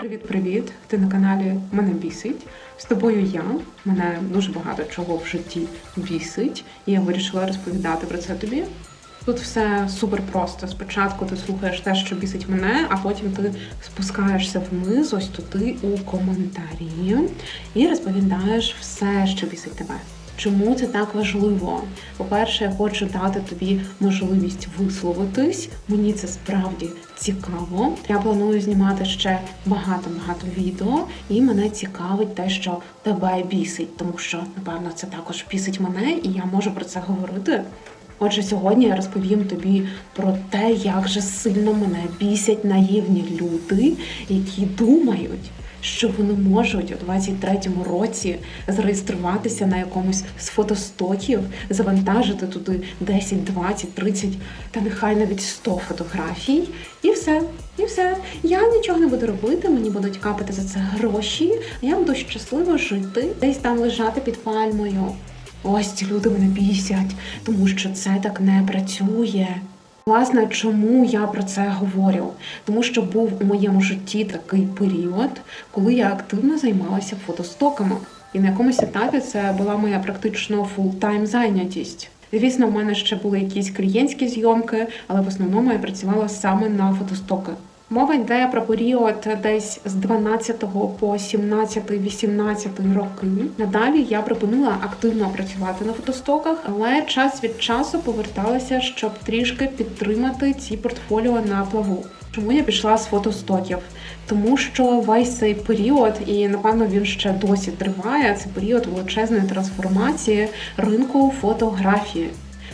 Привіт-привіт! Ти на каналі Мене бісить. З тобою я. Мене дуже багато чого в житті бісить, і я вирішила розповідати про це тобі. Тут все супер просто. Спочатку ти слухаєш те, що бісить мене, а потім ти спускаєшся вниз, ось туди у коментарі, і розповідаєш все, що бісить тебе. Чому це так важливо? По-перше, я хочу дати тобі можливість висловитись. Мені це справді цікаво. Я планую знімати ще багато-багато відео, і мене цікавить те, що тебе бісить, тому що напевно це також бісить мене, і я можу про це говорити. Отже, сьогодні я розповім тобі про те, як же сильно мене бісять наївні люди, які думають, що вони можуть у 23-му році зареєструватися на якомусь з фотостоків, завантажити туди 10, 20, 30 та нехай навіть 100 фотографій, і все. І все. Я нічого не буду робити, мені будуть капати за це гроші, я буду щасливо жити, десь там лежати під пальмою. Ось ці люди мене бісять, тому що це так не працює. Власне, чому я про це говорю? Тому що був у моєму житті такий період, коли я активно займалася фотостоками. І на якомусь етапі це була моя практично фултайм зайнятість. Звісно, в мене ще були якісь клієнтські зйомки, але в основному я працювала саме на фотостоки. Мова йде про період десь з 12 по 17-18 роки. Надалі я припинила активно працювати на фотостоках, але час від часу поверталася, щоб трішки підтримати ці портфоліо на плаву. Чому я пішла з фотостоків? Тому що весь цей період, і напевно він ще досі триває. Це період величезної трансформації ринку фотографії.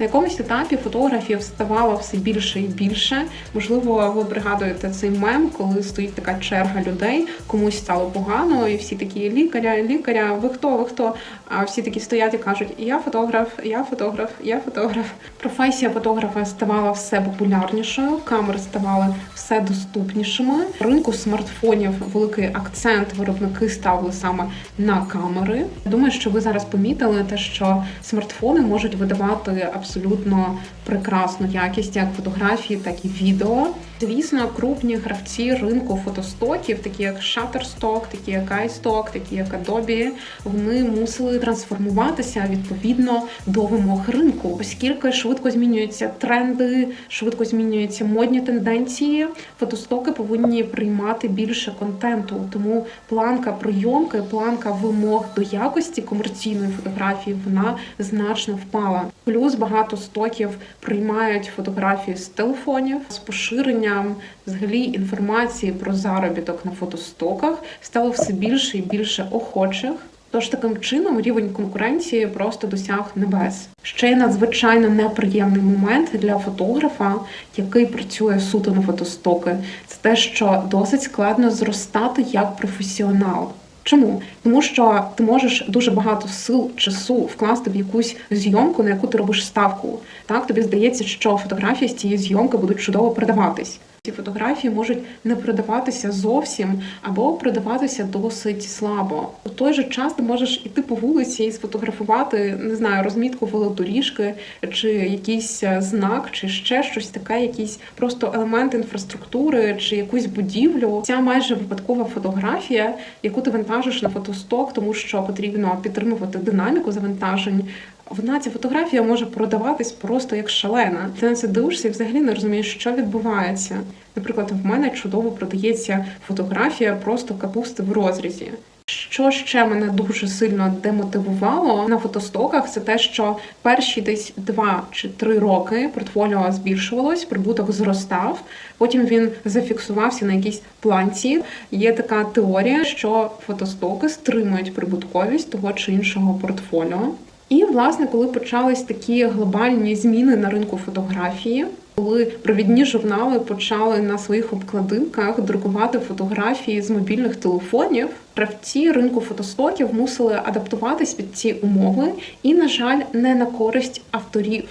На якомусь етапі фотографів ставало все більше і більше. Можливо, ви пригадуєте цей мем, коли стоїть така черга людей, комусь стало погано, і всі такі лікаря, лікаря, ви хто, ви хто? А всі такі стоять і кажуть: Я фотограф, я фотограф, я фотограф. Професія фотографа ставала все популярнішою, камери ставали все доступнішими. Ринку смартфонів великий акцент виробники ставили саме на камери. Думаю, що ви зараз помітили те, що смартфони можуть видавати абсолютно абсолютно прекрасну якість як фотографії, так і відео. Звісно, крупні гравці ринку фотостоків, такі як Shutterstock, такі як iStock, такі як Adobe, вони мусили трансформуватися відповідно до вимог ринку, оскільки швидко змінюються тренди, швидко змінюються модні тенденції. Фотостоки повинні приймати більше контенту, тому планка прийомки, планка вимог до якості комерційної фотографії вона значно впала. Плюс багато стоків приймають фотографії з телефонів з поширенням взагалі інформації про заробіток на фотостоках стало все більше і більше охочих. Тож таким чином рівень конкуренції просто досяг небес. Ще й надзвичайно неприємний момент для фотографа, який працює суто на фотостоки, це те, що досить складно зростати як професіонал. Чому? Тому що ти можеш дуже багато сил, часу вкласти в якусь зйомку, на яку ти робиш ставку. Так тобі здається, що фотографії з цієї зйомки будуть чудово продаватись. Ці фотографії можуть не продаватися зовсім або продаватися досить слабо. У той же час ти можеш іти по вулиці і сфотографувати, не знаю, розмітку велодоріжки, чи якийсь е, знак, чи ще щось таке, якийсь просто елемент інфраструктури, чи якусь будівлю. Ця майже випадкова фотографія, яку ти вантажиш на фотосток, тому що потрібно підтримувати динаміку завантажень. Вона ця фотографія може продаватись просто як шалена. Ти на це дивишся і взагалі не розумієш, що відбувається. Наприклад, в мене чудово продається фотографія просто капусти в розрізі. Що ще мене дуже сильно демотивувало на фотостоках, це те, що перші десь два чи три роки портфоліо збільшувалось, прибуток зростав. Потім він зафіксувався на якійсь планці. Є така теорія, що фотостоки стримують прибутковість того чи іншого портфоліо. І, власне, коли почались такі глобальні зміни на ринку фотографії, коли провідні журнали почали на своїх обкладинках друкувати фотографії з мобільних телефонів, гравці ринку фотостоків мусили адаптуватись під ці умови і, на жаль, не на користь авторів.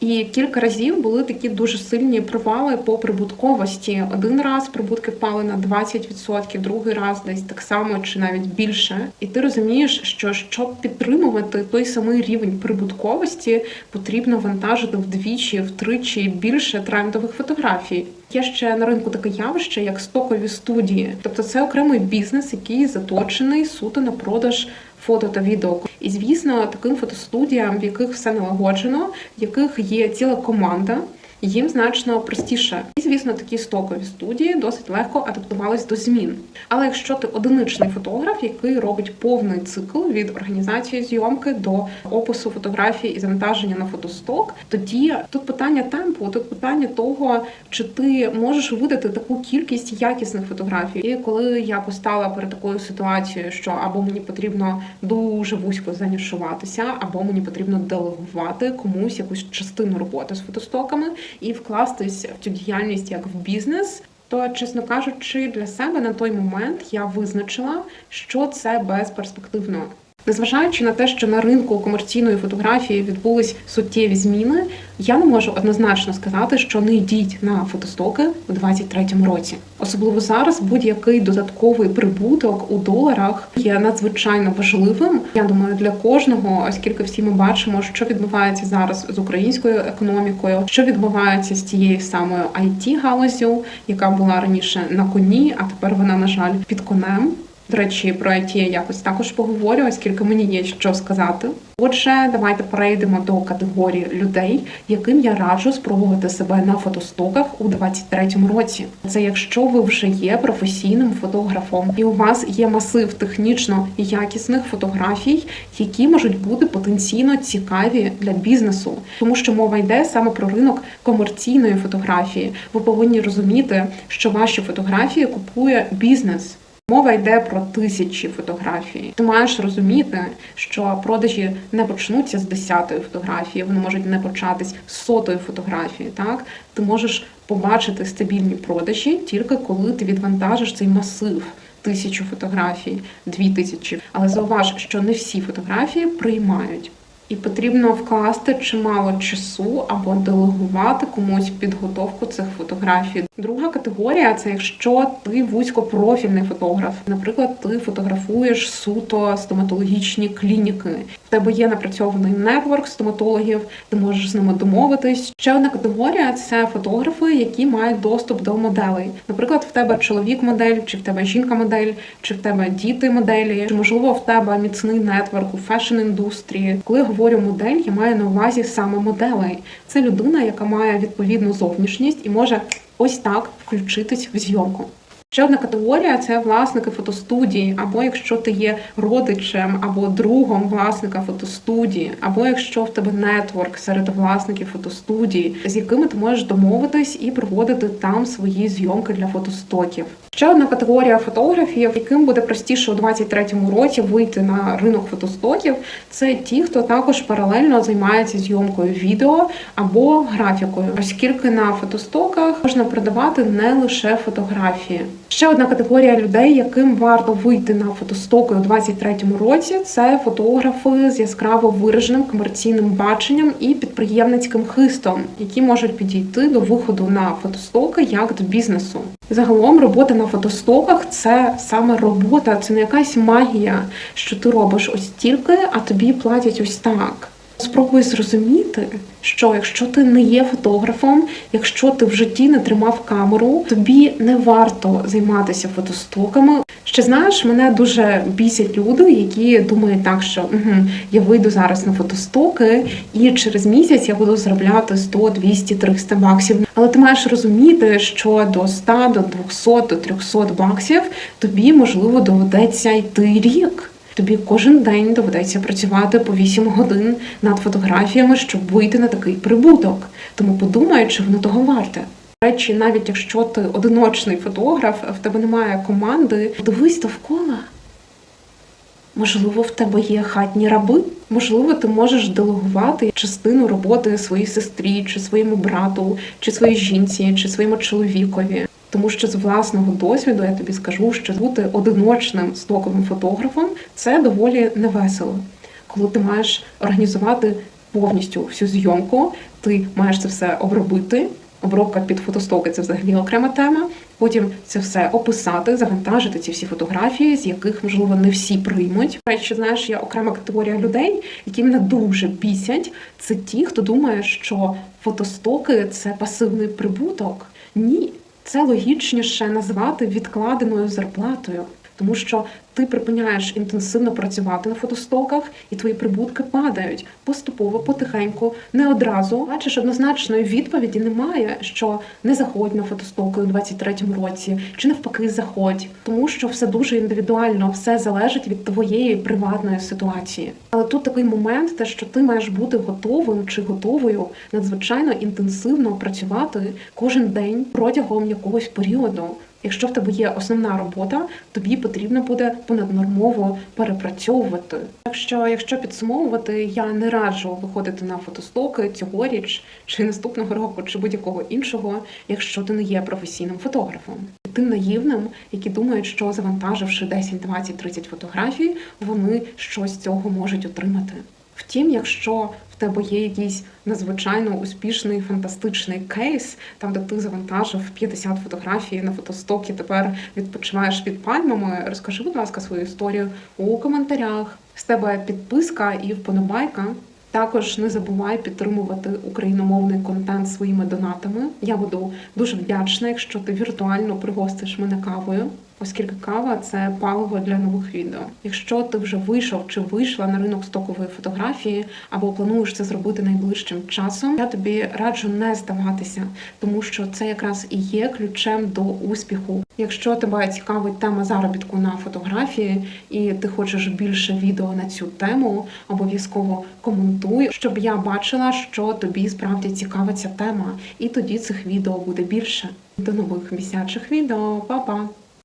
І кілька разів були такі дуже сильні провали по прибутковості. Один раз прибутки впали на 20%, другий раз десь так само чи навіть більше. І ти розумієш, що щоб підтримувати той самий рівень прибутковості, потрібно вантажити вдвічі, втричі більше трендових фотографій. Є ще на ринку таке явище, як стокові студії, тобто це окремий бізнес, який заточений суто на продаж фото та відео. І звісно, таким фотостудіям, в яких все налагоджено, в яких є ціла команда. Їм значно простіше, і звісно, такі стокові студії досить легко адаптувались до змін. Але якщо ти одиничний фотограф, який робить повний цикл від організації зйомки до опису фотографії і завантаження на фотосток, тоді тут питання темпу, тут питання того, чи ти можеш видати таку кількість якісних фотографій. І коли я постала перед такою ситуацією, що або мені потрібно дуже вузько занішуватися, або мені потрібно делегувати комусь якусь частину роботи з фотостоками і вкластись в цю діяльність як в бізнес. То, чесно кажучи, для себе на той момент я визначила, що це безперспективно. Незважаючи на те, що на ринку комерційної фотографії відбулись суттєві зміни, я не можу однозначно сказати, що не йдіть на фотостоки у 2023 році. Особливо зараз будь-який додатковий прибуток у доларах є надзвичайно важливим. Я думаю, для кожного, оскільки всі ми бачимо, що відбувається зараз з українською економікою, що відбувається з тією самою it галузю, яка була раніше на коні, а тепер вона на жаль під конем. До речі, про IT я якось також поговорю, оскільки мені є що сказати. Отже, давайте перейдемо до категорії людей, яким я раджу спробувати себе на фотостоках у 2023 році. Це якщо ви вже є професійним фотографом, і у вас є масив технічно якісних фотографій, які можуть бути потенційно цікаві для бізнесу, тому що мова йде саме про ринок комерційної фотографії. Ви повинні розуміти, що ваші фотографії купує бізнес. Мова йде про тисячі фотографій. Ти маєш розуміти, що продажі не почнуться з десятої фотографії, вони можуть не початись з сотої фотографії. Так ти можеш побачити стабільні продажі тільки коли ти відвантажиш цей масив. Тисячу фотографій, дві тисячі. Але зауваж, що не всі фотографії приймають. І потрібно вкласти чимало часу або делегувати комусь підготовку цих фотографій. Друга категорія це якщо ти вузькопрофільний фотограф. Наприклад, ти фотографуєш суто стоматологічні клініки. В тебе є напрацьований нетворк стоматологів, ти можеш з ними домовитись. Ще одна категорія це фотографи, які мають доступ до моделей. Наприклад, в тебе чоловік-модель, чи в тебе жінка-модель, чи в тебе діти-моделі, чи можливо в тебе міцний нетворк у фешн-індустрії. Коли говорю модель, я маю на увазі саме моделей. Це людина, яка має відповідну зовнішність і може ось так включитись в зйомку. Ще одна категорія це власники фотостудії, або якщо ти є родичем або другом власника фотостудії, або якщо в тебе нетворк серед власників фотостудії, з якими ти можеш домовитись і проводити там свої зйомки для фотостоків. Ще одна категорія фотографів, яким буде простіше у 23-му році вийти на ринок фотостоків, це ті, хто також паралельно займається зйомкою відео або графікою, оскільки на фотостоках можна продавати не лише фотографії. Ще одна категорія людей, яким варто вийти на фотостоки у 23-му році, це фотографи з яскраво вираженим комерційним баченням і підприємницьким хистом, які можуть підійти до виходу на фотостоки як до бізнесу. Загалом робота на фотостоках це саме робота, це не якась магія, що ти робиш ось тільки, а тобі платять ось так. Спробуй зрозуміти, що якщо ти не є фотографом, якщо ти в житті не тримав камеру, тобі не варто займатися фотостоками. Ще знаєш, мене дуже бісять люди, які думають так, що угу, я вийду зараз на фотостоки, і через місяць я буду заробляти 100, 200, 300 баксів. Але ти маєш розуміти, що до 100, до 200, до 300 баксів тобі можливо доведеться йти рік. Тобі кожен день доведеться працювати по 8 годин над фотографіями, щоб вийти на такий прибуток. Тому подумай, чи воно того варте. Речі, навіть якщо ти одиночний фотограф, в тебе немає команди, дивись довкола. Можливо, в тебе є хатні раби. Можливо, ти можеш делегувати частину роботи своїй сестрі, чи своєму брату, чи своїй жінці, чи своєму чоловікові. Тому що з власного досвіду я тобі скажу, що бути одиночним стоковим фотографом це доволі невесело, коли ти маєш організувати повністю всю зйомку. Ти маєш це все обробити. Обробка під фотостоки це взагалі окрема тема. Потім це все описати, завантажити ці всі фотографії, з яких можливо не всі приймуть. Речі, знаєш, є окрема категорія людей, які мене дуже бісять. Це ті, хто думає, що фотостоки це пасивний прибуток. Ні, це логічніше назвати відкладеною зарплатою, тому що ти припиняєш інтенсивно працювати на фотостоках, і твої прибутки падають поступово, потихеньку, не одразу. Бачиш, однозначної відповіді немає, що не заходь на фотостоки у 23-му році, чи навпаки заходь, тому що все дуже індивідуально, все залежить від твоєї приватної ситуації. Але тут такий момент, те, що ти маєш бути готовим чи готовою надзвичайно інтенсивно працювати кожен день протягом якогось періоду. Якщо в тебе є основна робота, тобі потрібно буде понаднормово перепрацьовувати. Так що, якщо підсумовувати, я не раджу виходити на фотостоки цьогоріч чи наступного року, чи будь-якого іншого, якщо ти не є професійним фотографом. Тим наївним, які думають, що завантаживши 10, 20, 30 фотографій, вони щось з цього можуть отримати. Втім, якщо в тебе є якийсь надзвичайно успішний фантастичний кейс, там де ти завантажив 50 фотографій на фотостокі, тепер відпочиваєш під пальмами. Розкажи, будь ласка, свою історію у коментарях. З тебе підписка і вподобайка. Також не забувай підтримувати україномовний контент своїми донатами. Я буду дуже вдячна, якщо ти віртуально пригостиш мене кавою, оскільки кава це паливо для нових відео. Якщо ти вже вийшов чи вийшла на ринок стокової фотографії або плануєш це зробити найближчим часом, я тобі раджу не здаватися, тому що це якраз і є ключем до успіху. Якщо тебе цікавить тема заробітку на фотографії, і ти хочеш більше відео на цю тему, обов'язково коментуй, щоб я бачила, що тобі справді цікава ця тема, і тоді цих відео буде більше. До нових місячих відео, Па-па!